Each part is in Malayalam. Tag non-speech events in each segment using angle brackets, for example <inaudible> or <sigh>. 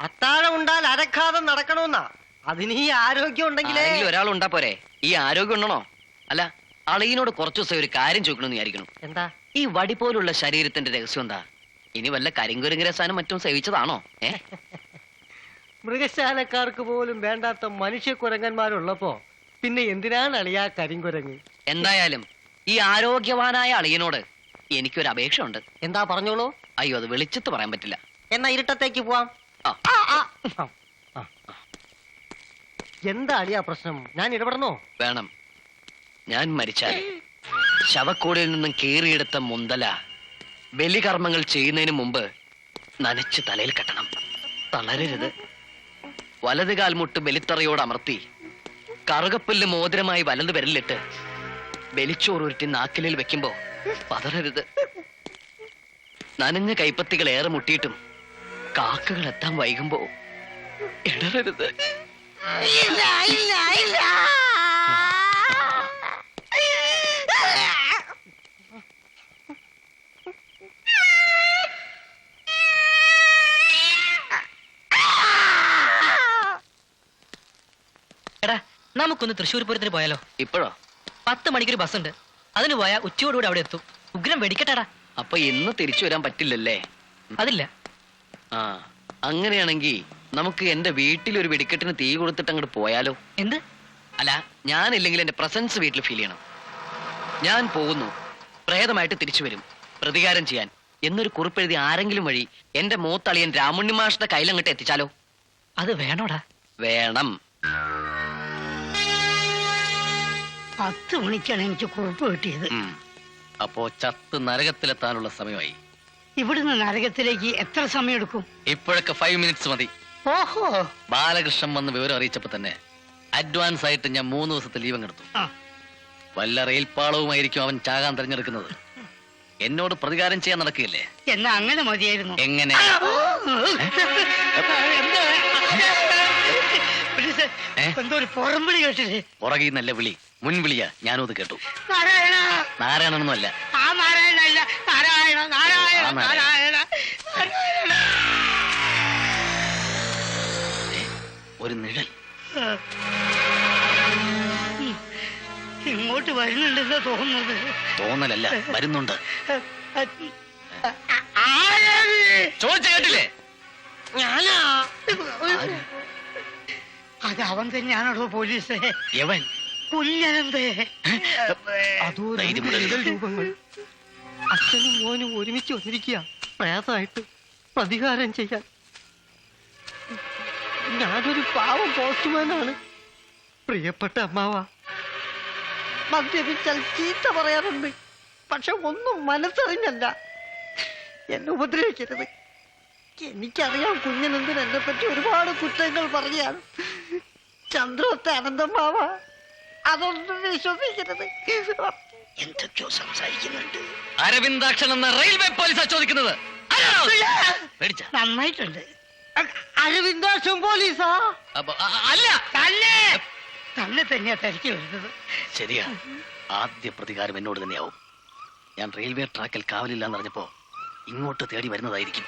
അത്താഴം ഉണ്ടാൽ അരക്കാതെ നടക്കണമെന്നാ അതിന് ഈ ആരോഗ്യം ഉണ്ടെങ്കിലേ. ആരെങ്കിലും ഒരാളുണ്ടാ പോരെ. ഈ ആരോഗ്യം ഉണ്ടണോ? അല്ല അളയിനോട് കുറച്ചു ദിവസം ഒരു കാര്യം ചോദിക്കണമെന്ന് വിചാരിക്കണം എന്താ? ഈ വടി പോലുള്ള ശരീരത്തിന്റെ രഹസ്യം എന്താ? ഇനി വല്ല കരിങ്കുരങ്ങ രസാനും മറ്റും സേവിച്ചതാണോ? ഏ? <laughs> മൃഗശാലക്കാർക്ക് പോലും വേണ്ടാത്ത മനുഷ്യ കുരങ്ങന്മാരുള്ളപ്പോ പിന്നെ എന്തിനാണ് അളിയാ കരിങ്കുരങ്ങ്? എന്തായാലും ഈ ആരോഗ്യവാനായ അളിയനോട് എനിക്കൊരു അപേക്ഷ ഉണ്ട് എന്താ പറഞ്ഞോളൂ? അയ്യോ അത് വെളിച്ചത്ത് പറയാൻ പറ്റില്ല. എന്നാ ഇരുട്ടത്തേക്ക് പോവാം. എന്താ അളിയാ പ്രശ്നം? ഞാൻ ഇടപെടണോ? വേണം. ഞാൻ മരിച്ചാൽ ശവക്കോടിയിൽ നിന്നും കീറിയെടുത്ത മുന്തല ബലികർമ്മങ്ങൾ ചെയ്യുന്നതിന് മുമ്പ് നനച്ച് തലയിൽ കെട്ടണം. തളരരുത്. വലത് കാൽമുട്ട് ബലിത്തറയോട് അമർത്തി കറുകപ്പുല്ല് മോതിരമായി വലത് വിരലിട്ട് ബലിച്ചോറുരുട്ടി നാക്കിലിൽ വെക്കുമ്പോ പതറരുത്. നനഞ്ഞ കൈപ്പത്തികൾ ഏറെ മുട്ടിയിട്ടും കാക്കകൾ എത്താൻ വൈകുമ്പോ ഇടറരുത്. ഇല്ല ഇല്ല ഇല്ല. എടാ നമുക്കൊന്ന് തൃശ്ശൂർ പൂരത്തിന് പോയാലോ? ഇപ്പോഴോ? പത്ത് മണിക്കൊരു ബസ് ഉണ്ട് അതിന് പോയാൽ ഉച്ചയോടുകൂടി അവിടെ എത്തും. ഉഗ്രം വെടിക്കട്ടാടാ. അപ്പൊ ഇന്ന് തിരിച്ചു വരാൻ പറ്റില്ലല്ലേ? അതില്ല. ആ അങ്ങനെയാണെങ്കിൽ നമുക്ക് എന്റെ വീട്ടിൽ ഒരു വെടിക്കെട്ടിന് തീ കൊടുത്തിട്ട് അങ്ങോട്ട് പോയാലോ? എന്ത്? അല്ല ഞാനില്ലെങ്കിൽ എന്റെ പ്രസൻസ് വീട്ടിൽ ഫീൽ ചെയ്യണം. ഞാൻ പോകുന്നു. പ്രേതമായിട്ട് തിരിച്ചു വരും. പ്രതികാരം ചെയ്യാൻ. എന്നൊരു കുറിപ്പെഴുതി ആരെങ്കിലും വഴി എന്റെ മൂത്തളിയൻ രാമുണ്ണി മാഷിന്റെ കയ്യിലങ്ങോട്ട് എത്തിച്ചാലോ? അത് വേണോടാ. വേണം. പത്ത് മണിക്കാണ് എനിക്ക് കുറിപ്പ് കിട്ടിയത്. അപ്പോ ചത്ത് നരകത്തിലെത്താനുള്ള സമയമായി. ഇവിടുന്ന് നരകത്തിലേക്ക് എത്ര സമയം എടുക്കും ഇപ്പോഴൊക്കെ ഫൈവ് മിനിറ്റ്സ് മതി. ഓഹോ. ബാലകൃഷ്ണൻ വന്ന് വിവരം അറിയിച്ചപ്പോ തന്നെ അഡ്വാൻസ് ആയിട്ട് ഞാൻ മൂന്ന് ദിവസത്തെ ലീവ് എടുത്തു. വല്ല റെയിൽപാളവുമായിരിക്കും അവൻ ചാകാൻ തിരഞ്ഞെടുക്കുന്നത്. എന്നോട് പ്രതികാരം ചെയ്യാൻ നടക്കില്ലേ എന്നാ അങ്ങനെ മതിയായിരുന്നു. എങ്ങനെ? എന്തോ ഒരു പുറംവിളി കേട്ടില്ലേ? പുറകിൽ നല്ല വിളി. മുൻവിളിയാ ഞാനും അത് കേട്ടു. നാരായണ. നാരായണനൊന്നുമല്ല ഒരു നിഴൽ. ഇങ്ങോട്ട് വരുന്നുണ്ടെന്ന് തോന്നുന്നത്. തോന്നലല്ല വരുന്നുണ്ട്? ചോദിച്ചു കേട്ടില്ലേ? ഞാനാ? അത് അവൻ തന്നെയാണല്ലോ പോലീസ്? യവൻ. കുഞ്ഞനന്തേ അതോ രൂപങ്ങൾ. അച്ഛനും മോനും ഒരുമിച്ച് വന്നിരിക്കുക പ്രേതമായിട്ട് പ്രതികാരം ചെയ്യാൻ. ഞാനൊരു പാവം പോസ്റ്റ്മാനാണ്. പ്രിയപ്പെട്ട അമ്മാവ. മദ്യപിച്ചാൽ ചീത്ത പറയാറുണ്ട്. പക്ഷെ ഒന്നും മനസ്സറിഞ്ഞല്ല. എന്നെ ഉപദ്രവിക്കരുത്. എനിക്കറിയാം കുഞ്ഞനെന്തിന് എന്നെ പറ്റി ഒരുപാട് കുറ്റങ്ങൾ പറഞ്ഞാണ് ചന്ദ്രത്തെ അനന്തമാവ. അതൊന്നും വിശ്വസിക്കരുത്. എന്തൊക്കെയോ സംസാരിക്കുന്നുണ്ട്? അരവിന്ദാക്ഷൻ എന്ന റെയിൽവേ പോലീസാ ചോദിക്കുന്നത്. നന്നായിട്ടുണ്ട്. അരവിന്ദാക്ഷൻ പോലീസാ? അല്ല. തന്നെ. തന്നെ തന്നെയാ തിരക്കി വരുന്നത്. ശരിയാ. ആദ്യ പ്രതികാരം എന്നോട് തന്നെയാവും. ഞാൻ റെയിൽവേ ട്രാക്കിൽ കാവലില്ലാന്ന് പറഞ്ഞപ്പോ ഇങ്ങോട്ട് തേടി വരുന്നതായിരിക്കും.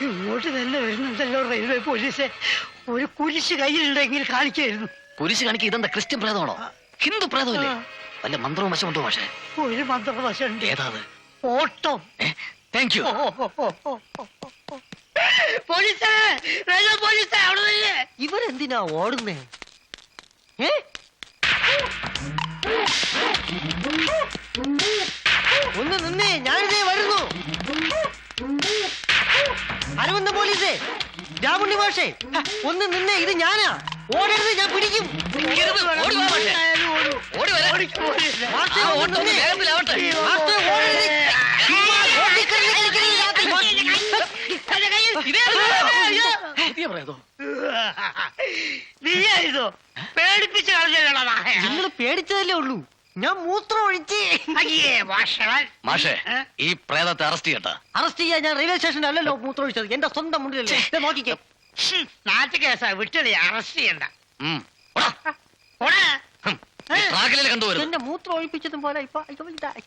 ഇങ്ങോട്ട് തന്നെ വരുന്നുണ്ടല്ലോ റെയിൽവേ പോലീസ്. ഒരു കുരിശ് കയ്യിലുണ്ടെങ്കിൽ കാണിക്കായിരുന്നു. കുരിശ് കാണിക്ക് ഇതെന്താ ക്രിസ്ത്യൻ പ്രേതമാണോ? ഹിന്ദു പ്രേതമല്ലേ? വല്ല മന്ത്രവും വശമുണ്ടോ പക്ഷേ ഒരു മന്ത്രവശമുണ്ട് ഏതാത്? ഓട്ടം. Thank you. പോലീസേ റെയിൽവേ പോലീസേ അവിടെ നില്ലേ ഇവരെന്തിനാ ഓടുന്നേ? ഏ? ഒന്ന് നിന്നേ ഞാനിതേ വരുന്നു. അരവിന്ദ പോലീസേ രാമുണ്ണി മാഷേ ഹ, ഒന്ന് നിന്നേ ഇത് ഞാനാ. ഓടരുത് ഞാൻ പിടിക്കും. നീയായിരുന്നോ പേടിപ്പിച്ച് കളഞ്ഞല്ലോടാ നായ നിങ്ങൾ പേടിച്ചതല്ലേ ഉള്ളൂ. ഞാൻ മൂത്രം ഒഴിച്ച്. മാഷേ? ഈ പ്രേതത്തെ അറസ്റ്റ് ചെയ്യട്ടെ. അറസ്റ്റ് ചെയ്യാൻ ഞാൻ റെയിൽവേ സ്റ്റേഷനിലല്ലോ മൂത്രം ഒഴിച്ചത്. എന്റെ സ്വന്തം മുണ്ടിലല്ലേ. ദേ നോക്കിക്കേ. കേസാ വിട്ടടി അറസ്റ്റ് ചെയ്യണ്ട. എന്റെ മൂത്രം ഒഴിപ്പിച്ചതും പോലെ ഇപ്പൊ ഇതായി.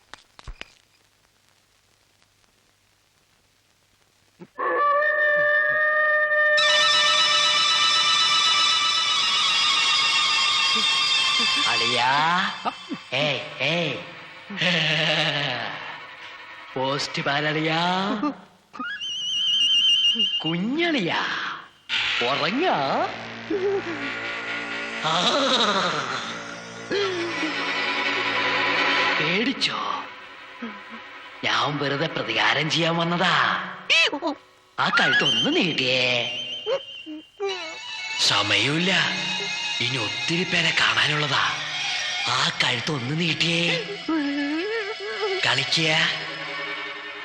അളിയാ. ഏയ് ഏയ്. പോസ്റ്റ് പാലളിയാ കുഞ്ഞളിയാ. ഉറങ്ങ പേടിച്ചോ? ഞാൻ വെറുതെ പ്രതികാരം ചെയ്യാൻ വന്നതാ. ആ കഴുത്തൊന്ന് നീട്ടിയേ. സമയമില്ല. ഇനി ഒത്തിരി പേരെ കാണാനുള്ളതാ. ആ കഴുത്തൊന്ന് നീട്ടിയേ. കളിക്കുക.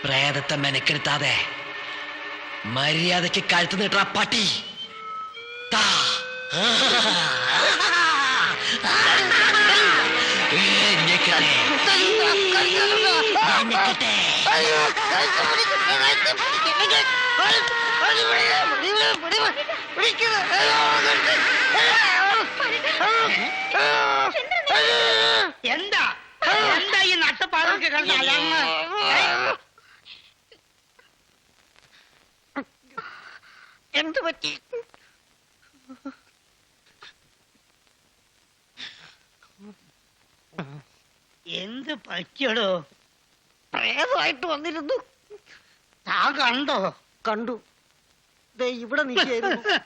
പ്രേതത്തെ മെനക്കെടുത്താതെ മര്യാദയ്ക്ക് കഴുത്ത് നീട്ടാ പട്ടി. എന്താ? എന്താ ഈ നട്ടപ്പാടൊക്കെ കിടന്ന അലങ്ങ്? എന്ത് പറ്റി എന്ത് പറ്റിയടോ? പ്രേതമായിട്ട് വന്നിരുന്നു. താൻ കണ്ടോ? കണ്ടു. ദേ ഇവിടെ നിൽക്കായിരുന്നു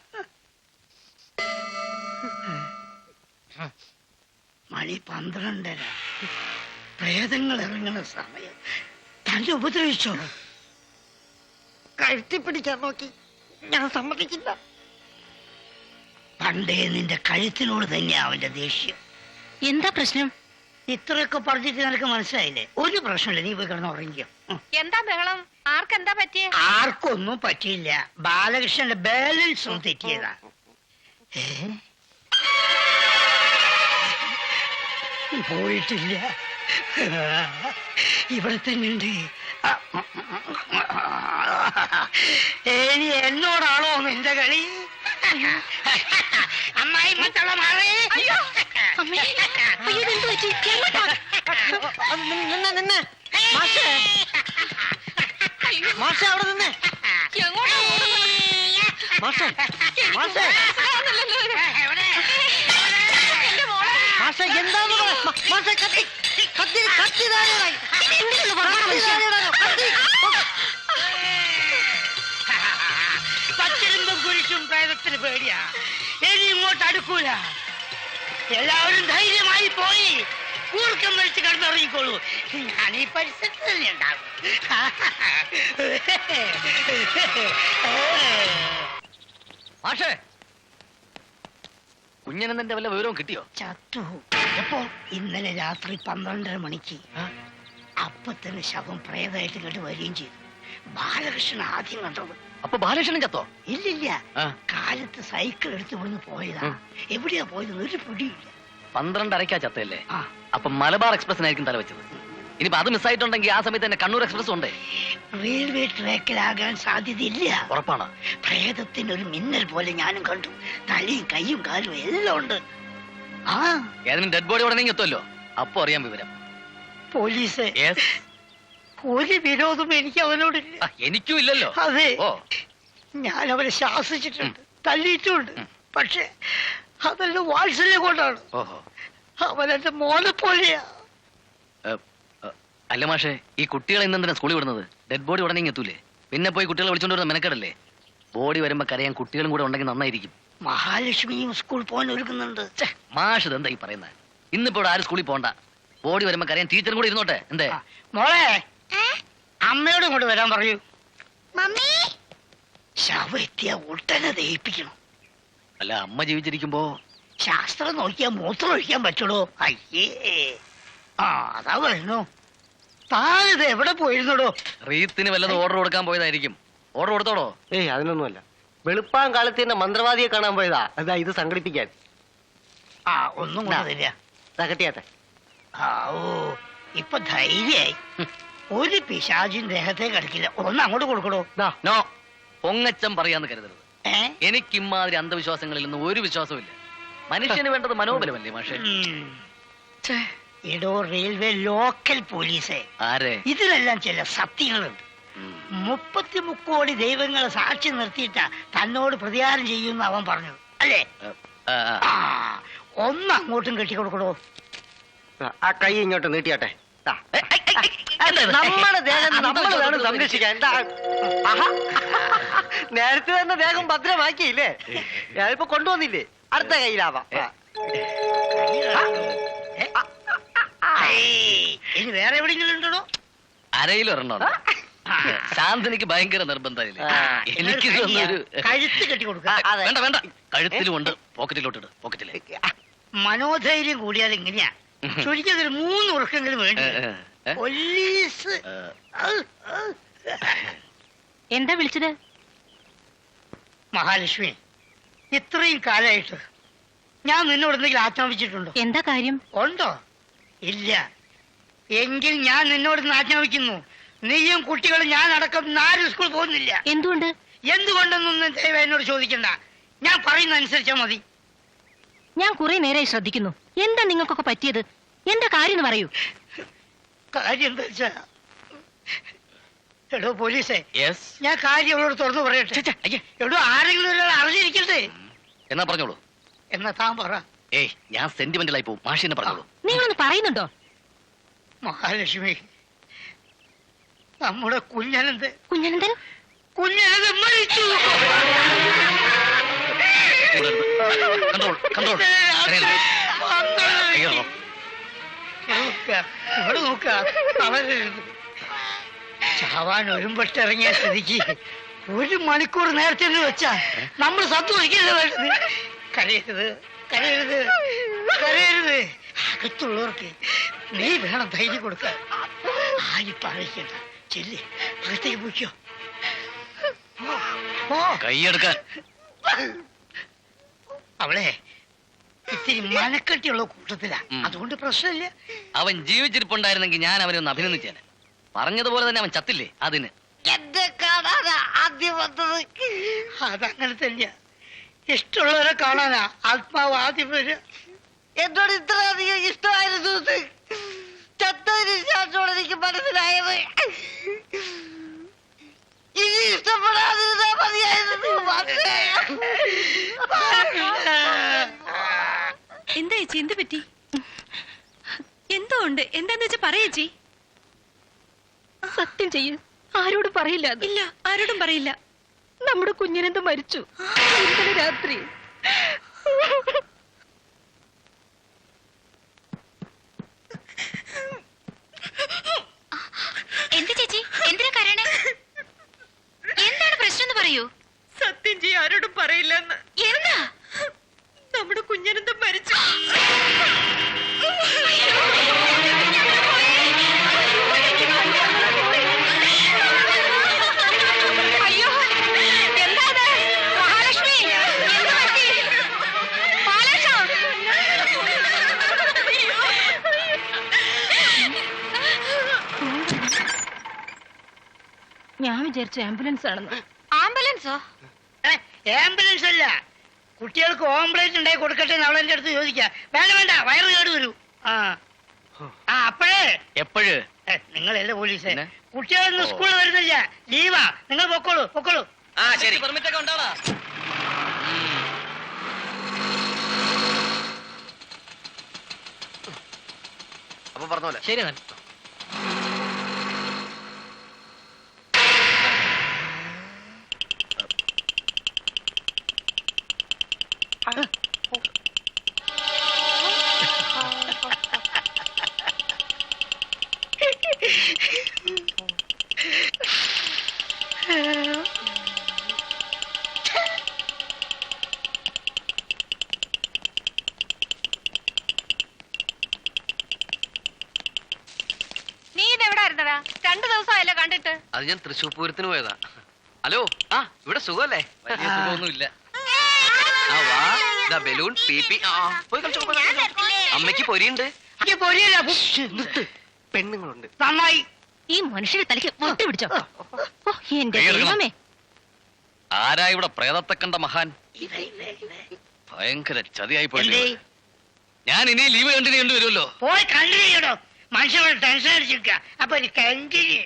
മണി പന്ത്രണ്ടര. പ്രേതങ്ങൾ ഇറങ്ങുന്ന സമയം. തന്നെ ഉപദ്രവിച്ചോ? കഴുത്തി പിടിക്കാൻ നോക്കി. ഞാൻ സമ്മതിക്കില്ല. പണ്ടേ നിന്റെ കഴുത്തിനോട് തന്നെയാ അവന്റെ ദേഷ്യം. എന്താ പ്രശ്നം? ഇത്രയൊക്കെ പറഞ്ഞിട്ട് നിനക്ക് മനസ്സിലായില്ലേ? ഒരു പ്രശ്നമില്ല നീ പോയി കിടന്ന് ഉറങ്ങിക്കോ. എന്താ ബഹളം? ആർക്കെന്താ പറ്റിയ? ആർക്കൊന്നും പറ്റിയില്ല. ബാലകൃഷ്ണന്റെ ബാലൻസും തെറ്റിയതാ? പോയിട്ടില്ല. ഇവിടെ തന്നെ ഉണ്ട്. ഇനി എന്നോടാണോ നിന്റെ കളി? അമ്മായി മറ്റുള്ള മാറേ. നിന്നെ നിന്നെ. മാഷേ. മാഷേ അവിടെ നിന്നെ? മാഷേ മാഷേ. മാഷേ എന്താന്ന് മാഷേ കത്തി കത്തി കത്തി കത്തി? കത്തി കുരിശും പ്രേതത്തിന് പേടിയാ. ഇനി ഇങ്ങോട്ട് അടുക്കൂല. എല്ലാവരും ധൈര്യമായി പോയി. കൂർക്കം വലിച്ച് കിടന്നിറങ്ങിക്കോളൂ. ഞാൻ ഈ പരിസരത്ത് തന്നെ ഉണ്ടാകും പക്ഷേ കുഞ്ഞനെന്നെ വല്ല വിവരവും കിട്ടിയോ? ചത്തു എപ്പോ? ഇന്നലെ രാത്രി പന്ത്രണ്ടര മണിക്ക്. അപ്പത്തന്നെ ശവം പ്രേതമായിട്ട് ഇങ്ങോട്ട് വരികയും ചെയ്തു. ബാലകൃഷ്ണൻ ആദ്യം കണ്ടത് അപ്പൊ ബാലകൃഷ്ണൻ ചത്തോ? ഇല്ലില്ല. ആ. കാലത്ത് സൈക്കിൾ എടുത്ത് ഇവിടുന്ന് പോയതാ. ഉം. എവിടെയാ പോയത് ഒരു പിടിയില്ല. പന്ത്രണ്ടരക്കാ ചത്തല്ലേ ആ. അപ്പൊ മലബാർ എക്സ്പ്രസിനായിരിക്കും തല വെച്ചത്. ഇനിയിപ്പോ അത് മിസ്സായിട്ടുണ്ടെങ്കിൽ ആ സമയത്ത് തന്നെ കണ്ണൂർ എക്സ്പ്രസ് ഉണ്ട്? റെയിൽവേ ട്രാക്കിലാകാൻ സാധ്യതയില്ല. ഉറപ്പാണ്? പ്രേതത്തിന് ഒരു മിന്നൽ പോലെ ഞാനും കണ്ടു. തലയും കൈയും കാലും എല്ലാം ഉണ്ട്. ആ. ഏതെങ്കിലും ഡെഡ് ബോഡി ഉടനെ എത്തുമല്ലോ? അപ്പൊ അറിയാൻ വിവരം. പോലീസ്. Yes. ഒരു വിരോധം എനിക്ക് അവനോടില്ല ആ, എനിക്കും ഇല്ലല്ലോ. അതെ. ഓ. ഞാൻ അവനെ ശാസിച്ചിട്ടുണ്ട് തല്ലിയിട്ടുമുണ്ട് ഉം. പക്ഷെ അതെല്ലാം വാത്സല്യം കൊണ്ടാണ്. ഓഹോ. അവൻ എന്റെ മോനെ പോലെയാ. ഏ, ഏ, അല്ല മാഷേ ഈ കുട്ടികളെ ഇന്നെന്തിനാ സ്കൂളിൽ വിടുന്നത്? ഡെഡ് ബോഡി ഉടനെ ഇങ്ങ് എത്തൂലേ? പിന്നെ പോയി കുട്ടികളെ വിളിച്ചോണ്ട് വരുന്ന മെനക്കടല്ലേ? ബോഡി വരുമ്പോ കരയാൻ കുട്ടികളും കൂടെ ഉണ്ടെങ്കിൽ നന്നായിരിക്കും. മഹാലക്ഷ്മിയും സ്കൂൾ പോകാൻ ഒരുക്കുന്നുണ്ട് ഛെ, മാഷ് ഇതെന്താ ഈ പറയുന്നത് ഇന്നിപ്പോ ഇവിടെ ആരും സ്കൂളിൽ പോണ്ട. ബോഡി വരുമ്പോ കരയാൻ ടീച്ചറും കൂടെ ഇരുന്നോട്ടെ? എന്തേ? മോളെ അമ്മയോട് ഇങ്ങോട്ട് വരാൻ പറയൂ. മമ്മി? ശവ എത്തിയ ഉടനെ ദഹിപ്പിക്കണം. അല്ല അമ്മ ജീവിച്ചിരിക്കുമ്പോ ശാസ്ത്രം നോക്കിയാൽ മൂത്രം ഒഴിക്കാൻ പറ്റുള്ളൂ. അയ്യേ. ആ അതാ വരുന്നു താനിത് എവിടെ പോയിരുന്നടോ? റീത്തിന് വല്ലതും ഓർഡർ കൊടുക്കാൻ പോയതായിരിക്കും. ഓർഡർ കൊടുത്തോടോ ഏയ് അതിനൊന്നുമല്ല. വെളുപ്പാൻ കാലത്ത് തന്നെ മന്ത്രവാദിയെ കാണാൻ പോയതാ. അതാ ഇത് സംഘടിപ്പിക്കാൻ. ആ ഒന്നും കൂടാതില്ല തകട്ടിയാത്ത ആ ഓ ഇപ്പൊ ധൈര്യായി ഒരു പിശാചി ദേഹത്തെ കിടക്കില്ല. ഒന്ന് അങ്ങോട്ട് കൊടുക്കണോ നോ പൊങ്ങച്ചം പറയാന്ന് കരുതരുത്. എനിക്ക് ഇമാതിരി അന്ധവിശ്വാസങ്ങളിൽ ഒന്നും ഒരു വിശ്വാസമില്ല ഇല്ല മനുഷ്യന് വേണ്ടത് മനോബലമല്ലേ മാഷേ. എടോ റെയിൽവേ ലോക്കൽ പോലീസേ. ആരെ? ഇതിലെല്ലാം ചില സത്യങ്ങളുണ്ട്. മുപ്പത്തി മുക്കോടി ദൈവങ്ങളെ സാക്ഷി നിർത്തിയിട്ടാ തന്നോട് പ്രതികാരം ചെയ്യുമെന്ന് അവൻ പറഞ്ഞു അല്ലേ? ഒന്ന് അങ്ങോട്ടും കെട്ടിക്കൊടുക്കണോ ആ കൈ ഇങ്ങോട്ട് നീട്ടിയാട്ടെ? നമ്മുടെ ദേഹം നമ്മൾ വേണം സംരക്ഷിക്കാൻ. എന്താ. നേരത്തെ തന്നെ ദേഹം ഭദ്രമാക്കിയില്ലേ? ഞാനിപ്പോ കൊണ്ടുവന്നില്ലേ? അടുത്ത കയ്യിലാവാം? ഇനി വേറെ എവിടെയെങ്കിലും ഉണ്ടോ? അരയിലൊരെണ്ണോ ശാന്തനിക്ക് ഭയങ്കര നിർബന്ധമില്ല എനിക്ക് കഴുത്ത് കെട്ടിക്കൊടുക്ക ആ, വേണ്ട വേണ്ട. കഴുത്തിലും ഉണ്ട്. പോക്കറ്റിലോട്ടിട് പോക്കറ്റിൽ. മനോധൈര്യം കൂടിയാൽ ഇങ്ങനെയാ ചുരുക്കിയത് മൂന്ന് ഉറക്കെങ്കിലും വേണ്ടി? പോലീസ്. എന്താ വിളിച്ചത്? മഹാലക്ഷ്മി ഇത്രയും കാലായിട്ട് ഞാൻ നിന്നോട് എന്തെങ്കിലും ആജ്ഞാപിച്ചിട്ടുണ്ടോ? എന്താ കാര്യം? ഉണ്ടോ? ഇല്ല. എങ്കിൽ ഞാൻ നിന്നോട് ഇന്ന് ആജ്ഞാപിക്കുന്നു. നീയും കുട്ടികളും ഞാൻ അടക്കം നാല് സ്കൂൾ പോകുന്നില്ല. എന്തുകൊണ്ട്? എന്തുകൊണ്ടെന്നൊന്നും ദൈവം എന്നോട് ചോദിക്കണ്ട. ഞാൻ പറയുന്ന അനുസരിച്ചാ മതി. ഞാൻ കുറെ നേരമായി ശ്രദ്ധിക്കുന്നു. എന്താ നിങ്ങൾക്കൊക്കെ പറ്റിയത്? എന്താ കാര്യം എന്ന് പറയൂ. കാര്യം എന്താ വെച്ചാ? എടോ പോലീസേ yes. ഞാൻ കാര്യം അവളോട് തുറന്നു പറയട്ടെ. എടോ ആരെങ്കിലും ഒരാൾ അറിഞ്ഞിരിക്കട്ടെ എന്നാ പറഞ്ഞോളൂ. എന്നാ താൻ പറ. ഏയ് ഞാൻ സെന്റിമെന്റലായി പോകും. മാഷിനെ പറഞ്ഞോളൂ. നിങ്ങളൊന്ന് പറയുന്നുണ്ടോ? മഹാലക്ഷ്മി നമ്മുടെ കുഞ്ഞനന്ത് കുഞ്ഞനന്തൻ കുഞ്ഞനന്ത് മരിച്ചു. കണ്ടോളൂ കൺട്രോൾ കയ്യിറങ്ങോ നോക്ക, ഇവിടെ നോക്ക. തളരരുത് ചാവാൻ ഒരുമ്പട്ടിറങ്ങിയ സ്ഥിതിക്ക് ഒരു മണിക്കൂർ നേരത്തെ വെച്ചാ നമ്മൾ സത്വഹിക്കരുത് വേണ്ടത്. കരയരുത് കരയരുത് കരയരുത്. അകത്തുള്ളവർക്ക് നീ വേണം ധൈര്യം കൊടുക്കാൻ. ആരും പറയിക്കണ്ട. ചെല്ലി അകത്തേക്ക് പോയിക്കോ. കൈയെടുക്കാൻ അവളെ ഇത്തിരി മനക്കെട്ടിയുള്ള കൂട്ടത്തിലാ. അതുകൊണ്ട് പ്രശ്നമില്ല. അവൻ ജീവിച്ചിരിപ്പുണ്ടായിരുന്നെങ്കിൽ ഞാൻ അവനെ ഒന്ന് അഭിനന്ദിച്ചേനെ. പറഞ്ഞതുപോലെ തന്നെ അവൻ ചത്തില്ലേ അതിന്? എന്നെ കാണാനാ ആദ്യം വന്നത്. അതങ്ങനെ തന്നെയാ. ഇഷ്ടമുള്ളവരെ കാണാനാ. ആത്മാവ് ആദ്യം വരിക. എന്നോട് ഇത്ര അധികം ഇഷ്ടമായിരുന്നു എന്ന് ചത്തതിന് ശേഷമാണ് എനിക്ക് മനസ്സിലായത്. ഇനി ഇഷ്ടപ്പെടാതിരുന്നാ മതിയായിരുന്നു. എന്താ ചേച്ചി എന്ത് പറ്റി? എന്തോ ഉണ്ട്? എന്താന്ന് വെച്ചാ പറയേച്ചി സത്യം ചെയ്യ്. ആരോടും പറയില്ല ഇല്ല ആരോടും പറയില്ല. നമ്മുടെ കുഞ്ഞിനെന്ത് മരിച്ചു? ഇന്നലെ രാത്രി. വിചാരിച്ചു ആംബുലൻസ് ആണെന്ന്. ആംബുലൻസോ? ആംബുലൻസ് അല്ല. കുട്ടികൾക്ക് ഓംപ്ലേറ്റ് ഉണ്ടായി കൊടുക്കട്ടെ എന്ന് എന്റെ അടുത്ത് ചോദിക്കാം. വേണ്ട വേണ്ട വയറ് കേട് വരൂ. ആ. ആ അപ്പോഴേ. എപ്പോഴ്? നിങ്ങൾ നിങ്ങളല്ലേ പോലീസ്? കുട്ടികളൊന്നും. സ്കൂളിൽ വരുന്നില്ല. ലീവാ. നിങ്ങൾ പൊക്കോളൂ പൊക്കോളൂ. ആ ശരി. പെർമിറ്റ് ഒക്കെ ഉണ്ടാവാ അപ്പൊ പറഞ്ഞ പോലെ. ശരി എന്നാൽ നീ ഇതെവിടെ കണ്ടിട്ട്. അത് ഞാൻ തൃശ്ശൂർ പൂരത്തിന് പോയതാ. ഹലോ ആ ഇവിടെ സുഖമല്ലേ വലിയ സുഖമൊന്നുമില്ല. ബലൂൺ പി പി പോയി കളിച്ചോ, അമ്മയ്ക്ക് പൊരിയുണ്ട്. പെണ്ണുങ്ങളുണ്ട്. നന്നായി. ഈ മനുഷ്യന്റെ തലയ്ക്ക് മുട്ടി പിടിച്ചോ. ഓ, എന്റെ ദൈവമേ. ആരാ ഇവിടെ പ്രേതത്തെ കണ്ട മഹാൻ. ഭയങ്കര ചതിയായി പോയി ഞാൻ ഇനി ലീവ് കണ്ടിന്യൂ കണ്ടുവരുമല്ലോ വരുമല്ലോ. പോയി കണ്ടിന്യൂ മനുഷ്യൻ ടെൻഷൻ അടിച്ചിരിക്കുക. അപ്പൊ കണ്ടിന്യൂ